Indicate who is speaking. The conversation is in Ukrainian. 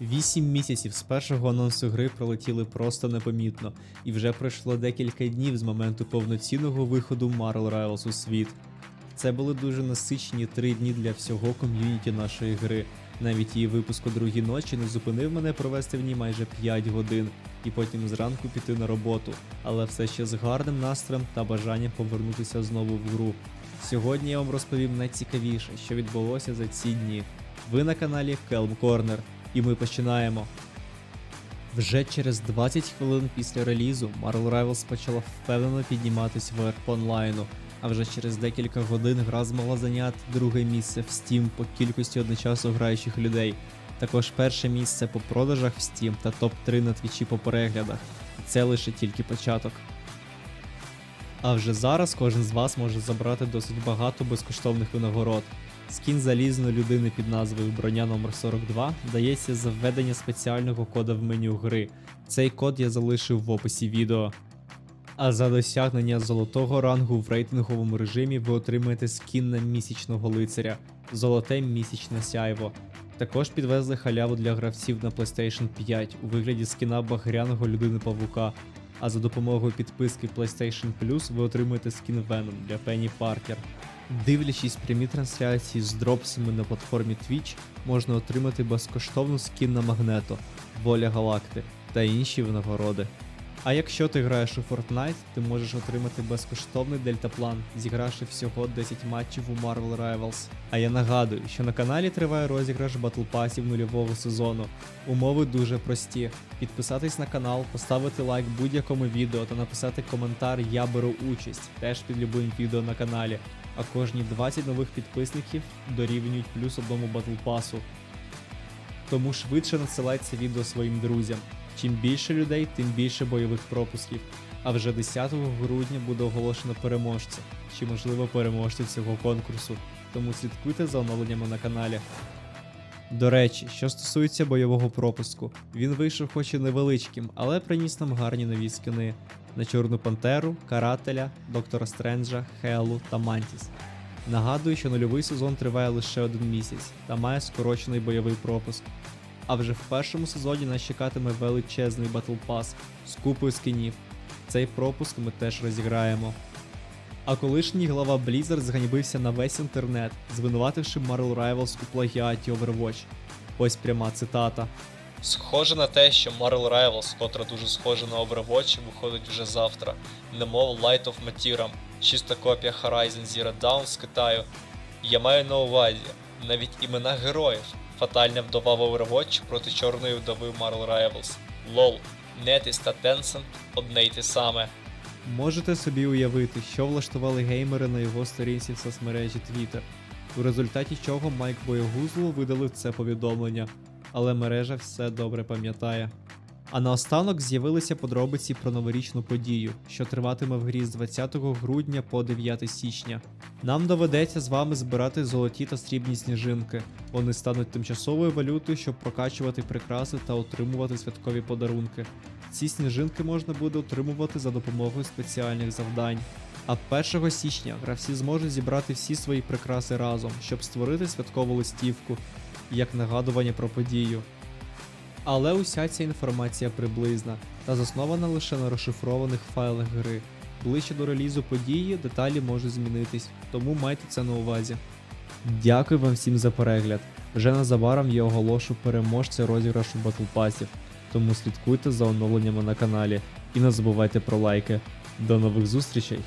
Speaker 1: Вісім місяців з першого анонсу гри пролетіли просто непомітно, і вже пройшло декілька днів з моменту повноцінного виходу Marvel Rivals у світ. Це були дуже насичені три дні для всього ком'юніті нашої гри. Навіть її випуск о другій ночі не зупинив мене провести в ній майже 5 годин і потім зранку піти на роботу, але все ще з гарним настроєм та бажанням повернутися знову в гру. Сьогодні я вам розповім найцікавіше, що відбулося за ці дні. Ви на каналі Kelm Corner, і ми починаємо. Вже через 20 хвилин після релізу Marvel Rivals почала впевнено підніматись вверх по онлайну, а вже через декілька годин гра змогла зайняти друге місце в Steam по кількості одночасно граючих людей. Також перше місце по продажах в Steam та топ-3 на твічі по переглядах. Це лише тільки початок. А вже зараз кожен з вас може забрати досить багато безкоштовних винагород. Скін залізної людини під назвою Броня номер 42 дається за введення спеціального кода в меню гри. Цей код я залишив в описі відео. А за досягнення золотого рангу в рейтинговому режимі ви отримаєте скін на місячного лицаря Золоте місячне сяйво. Також підвезли халяву для гравців на PlayStation 5 у вигляді скіна багряного людини павука. А за допомогою підписки PlayStation Plus ви отримаєте скін Venom для Пенні Паркер. Дивлячись прямі трансляції з дропсами на платформі Twitch, можна отримати безкоштовну скін на Магнето, Воля Галакти та інші винагороди. А якщо ти граєш у Fortnite, ти можеш отримати безкоштовний дельтаплан, зігравши всього 10 матчів у Marvel Rivals. А я нагадую, що на каналі триває розіграш батлпасів нульового сезону. Умови дуже прості: підписатись на канал, поставити лайк будь-якому відео та написати коментар Я беру участь теж під любим відео на каналі. А кожні 20 нових підписників дорівнюють плюс одному батлпасу. Тому швидше надсилай це відео своїм друзям. Чим більше людей, тим більше бойових пропусків. А вже 10 грудня буде оголошено переможця, чи можливо переможця цього конкурсу. Тому слідкуйте за оновленнями на каналі. До речі, що стосується бойового пропуску, він вийшов хоч і невеличким, але приніс нам гарні нові скини на Чорну Пантеру, Карателя, Доктора Стренджа, Хелу та Мантіс. Нагадую, що нульовий сезон триває лише один місяць та має скорочений бойовий пропуск. А вже в першому сезоні нас чекатиме величезний Battle Pass з купою скинів. Цей пропуск ми теж розіграємо. А колишній глава Blizzard зганьбився на весь інтернет, звинувативши Marvel Rivals у плагіаті Overwatch. Ось пряма цитата.
Speaker 2: Схоже на те, що Marvel Rivals, котра дуже схожа на Overwatch, виходить вже завтра, немов Light of Matiram, чиста копія Horizon Zero Dawn з Китаю. Я маю на увазі навіть імена героїв. Фатальна вдова Overwatch проти чорної вдови в Marvel Rivals. Лол, Netis та Tencent одне й те саме.
Speaker 1: Можете собі уявити, що влаштували геймери на його сторінці в соцмережі Twitter, у результаті чого Майк Боягузло видалив це повідомлення, але мережа все добре пам'ятає. А наостанок з'явилися подробиці про новорічну подію, що триватиме в грі з 20 грудня по 9 січня. Нам доведеться з вами збирати золоті та срібні сніжинки. Вони стануть тимчасовою валютою, щоб прокачувати прикраси та отримувати святкові подарунки. Ці сніжинки можна буде отримувати за допомогою спеціальних завдань. А 1 січня гравці зможуть зібрати всі свої прикраси разом, щоб створити святкову листівку, як нагадування про подію. Але уся ця інформація приблизна та заснована лише на розшифрованих файлах гри. Ближче до релізу події деталі можуть змінитись, тому майте це на увазі. Дякую вам всім за перегляд. Вже незабаром я оголошу переможця розіграшу батлпасів, тому слідкуйте за оновленнями на каналі і не забувайте про лайки. До нових зустрічей!